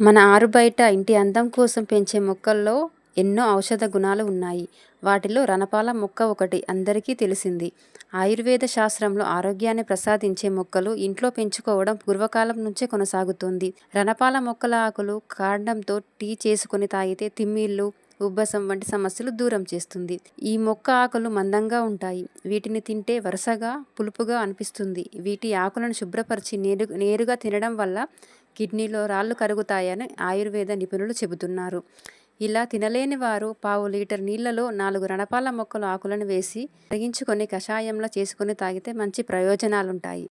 మన ఆరుబయట ఇంటి అందం కోసం పెంచే మొక్కల్లో ఎన్నో ఔషధ గుణాలు ఉన్నాయి. వాటిలో రణపాల మొక్క ఒకటి అందరికీ తెలిసింది. ఆయుర్వేద శాస్త్రంలో ఆరోగ్యాన్ని ప్రసాదించే మొక్కలు ఇంట్లో పెంచుకోవడం పూర్వకాలం నుంచే కొనసాగుతుంది రణపాల మొక్కల ఆకులు, కాండంతో టీ చేసుకొని తాగితే తిమ్మిళ్ళు ఉబ్బసం వంటి సమస్యలు దూరం చేస్తుంది. ఈ మొక్క ఆకులు మందంగా ఉంటాయి. వీటిని తింటే వరుసగా పులుపుగా అనిపిస్తుంది. వీటి ఆకులను శుభ్రపరిచి నేరు నేరుగా తినడం వల్ల కిడ్నీలో రాళ్ళు కరుగుతాయని ఆయుర్వేద నిపుణులు చెబుతున్నారు. ఇలా తినలేని వారు పావు లీటర్ నీళ్ళలో నాలుగు రణపాల మొక్కల ఆకులను వేసి కరిగించుకొని కషాయంలా చేసుకొని తాగితే మంచి ప్రయోజనాలుంటాయి.